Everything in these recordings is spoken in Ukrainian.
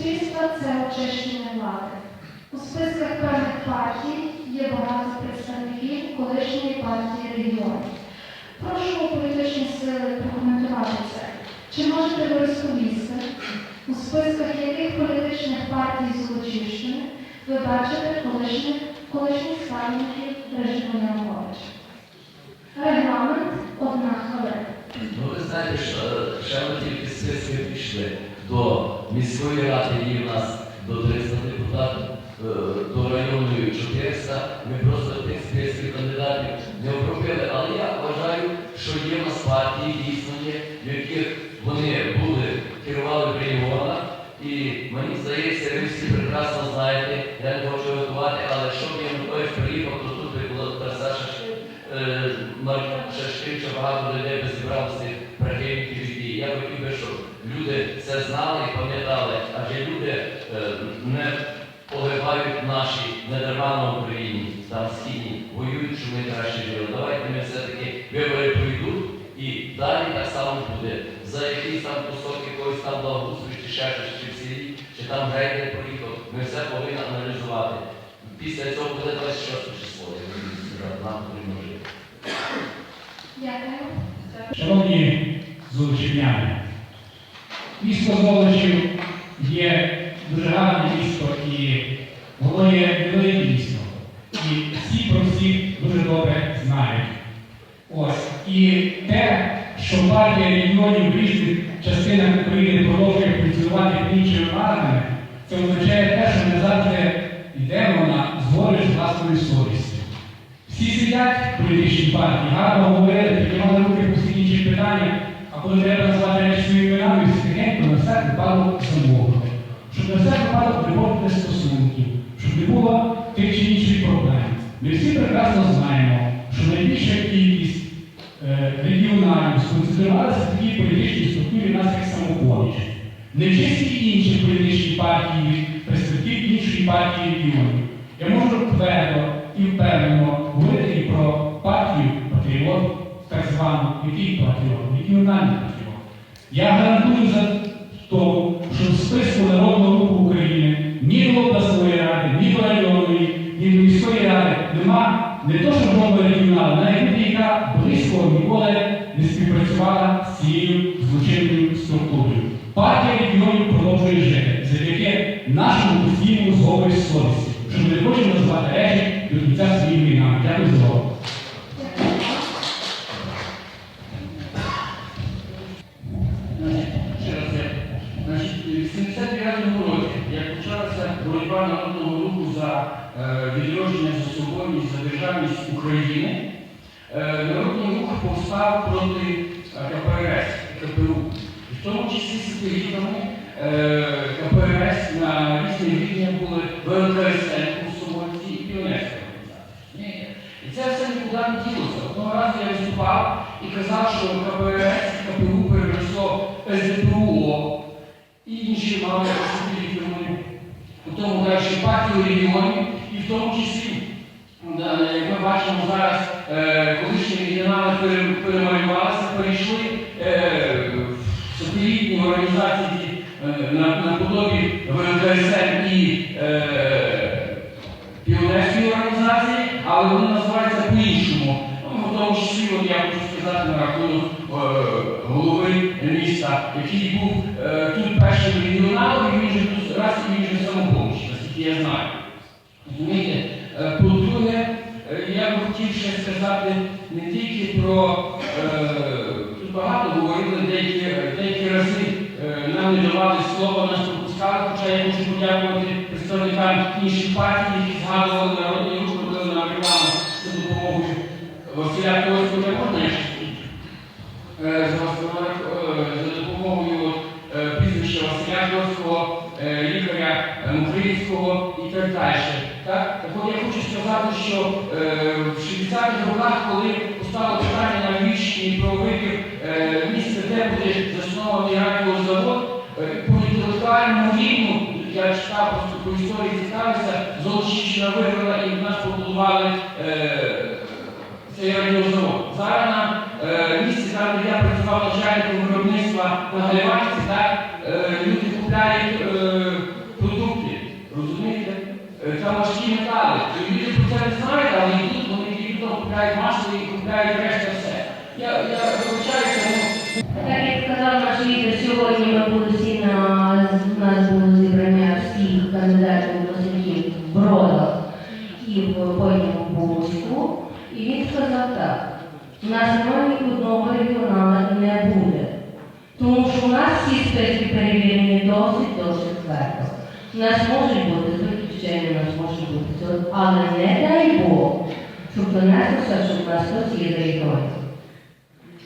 суспільства це очищення влади. У списках певних партій є багато представників колишньої партії регіонів. Прошу політичні сили прокоментувати це. Чи можете ви розповісти, у списках яких політичних партій Золочівщини ви бачите колишніх, колишніх ставників режиму Януковича? Регламент одна хвилина. Ну, ви знаєте, що ще ми тільки списки пішли до міської ради, є в нас до 300 депутатів, е, до районної 400. Ми просто тих списків кандидатів не обробили. Але я вважаю, що є в нас партії, дійсно в яких вони були, керували в регіонах. І мені здається, ви всі прекрасно знаєте, я не хочу готувати, але щоб Янукович приїхав, то тут би е, Марк Шашкин, що багато людей би зібралося. Я хотів би, щоб люди це знали і пам'ятали, адже люди е, не погибають наші недарма на Україні, там східні, воюють, щоб ми краще жили. Давайте ми все-таки вибори пройдуть і далі так само буде. За якийсь там кусок якоїсь там благоустрою, чи ще щось, чи в селі, чи там грейдер проїхав, ми все повинні аналізувати. Після цього буде 26 число, я думаю, нам потрібно жити. Дякую. Шановні золочівняни, місто Золочів є дуже гарне місто і воно є велике місто. І всі про всіх дуже добре знають. Ось. І те, що партія регіонів в різних частинах України продовжує функціонувати іншими владами, це означає те, що ми завжди йдемо на згори з власною совістю. Всі сидять в політичній партії, гарно говорили, піднімали руки по всі інші питання, а коли треба назвати речі іменами, всі на все випадок замовили. Щоб на все випадок не було стосунків, щоб не було тих чи інших проблем. Ми всі прекрасно знаємо, що найбільша кількість е, регіоналів сконцентрувалися в такій політичній структурі нас як самопоміч. Не всі інші політичні партії, представників іншої партії регіонів. Я можу твердо і впевнено звану, який патріот, регіональний патріот. Я гарантую за то, що в списку Народного руху України ні до обласної ради, ні до районної, ні до міської ради нема не то, що жодного регіонала, навіть людина, яка близько ніколи не співпрацювала з цією злочинною структурою. Партія регіонів продовжує жити завдяки нашому постійному зговорі совісті, що ми не хочемо назвати речі до кінця своїми іменами. Дякую за 1975 році, як почалася боротьба народного руху за е, відродження за свободність за державність України, е, народний рух повстав проти е, КПРС, КПУ. В тому числі сателітами КПРС на різних рівнях були ВЛКСН, Комсомольці і Піонерська організація. І це все нікуди не ділося. Одного разу я виступав і казав, що КПРС і КПУ переросло СДПУ інші мали фірми. У тому партії у регіонів, і в тому числі, як ми бачимо зараз, е, колишні регіонали перемалювалися, перейшли е, в сателітні організації е, на подобі ВНДСМ і от я хочу сказати на рахунок е, голови міста, який був е, тут першим регіоналом, і він же тут раз і він же самопоміч, наскільки я знаю. Розумієте? По-друге, е, я би хотів ще сказати не тільки про тут багато говорили деякі, деякі рази нам не давали слова, нас пропускали, хоча я хочу подякувати представникам інших партій, які згадували народний рух, робили на рекламу за допомогою Василя Так? Так от я хочу сказати, що е, в 60-х роках, коли постало питання на Львівщині про вибір е, місця, де буде заснований радіозавод, е, по інтелектуальному рівню, я читав по історії цікавився, Золочівщина виграла і в нас побудували е, цей радіозавод. Зараз на е, місці, там, де я працював начальником виробництва на Галіванці, е, люди купляють е, у нас було зібрання всіх кандидатів у посадів в Бродах і в потім у Бузьку. І він сказав так, у нас немає ні одного регіонала не буде. Тому що у нас всі списки перевірені досить досить твердо. У нас можуть бути виключення, у нас може бути але не дай Бог, щоб донеслося, що в нас хтось є регіонів.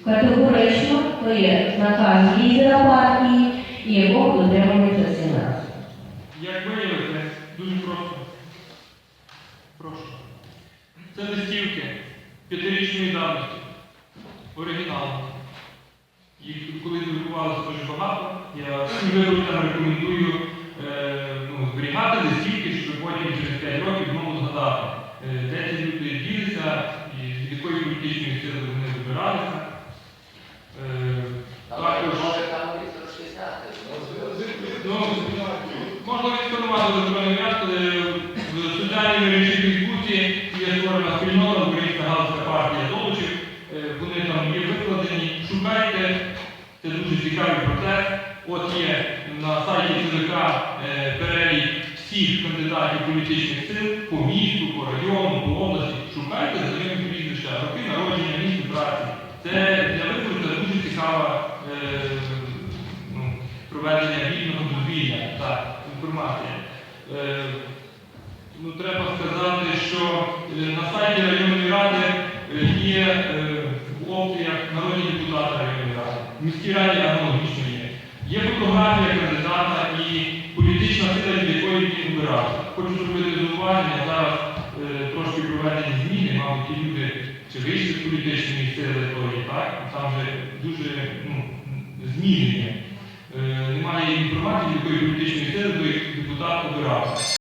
Категорично то є наказ лідера партії і його дотримується всі раз. Як виявити, дуже просто. Прошу. Це листівки п'ятирічної давності. Оригінал. Їх коли друкувалося дуже багато. Я виборцям рекомендую е, ну, зберігати листівки, щоб потім через 5 років знову згадати, е, де ці люди ділися і з якої політичної сили вони збиралися. Е, також Ну, можна відсканувати електронний ряд, коли в соціальній мережі Фейсбуці є створена спільнота Українська галузька партія Золочів. Е, Вони там є викладені. Шукайте, це дуже процес. От є на сайті ЦВК е, перелік всіх кандидатів політичних сил по місту, по району, по області. Шукайте за ними прізвища, роки народження, місце праці. Це для виборця дуже цікава е, ну, проведення вільного дозвілля та інформація. Е, ну, треба сказати, що е, на сайті районної ради е, є е, в опціях народні депутати районної ради. В міській раді аналогічно є. Є фотографія кандидата і політична сила, від якої він обирався. Хочу зробити зауваження, зараз е, трошки проведені зміни, мабуть, ті люди чи вийшли з політичної сили тої, так? Там вже дуже ну, змінення. Е, Немає інформації, з якої політичної сили той депутат обирався.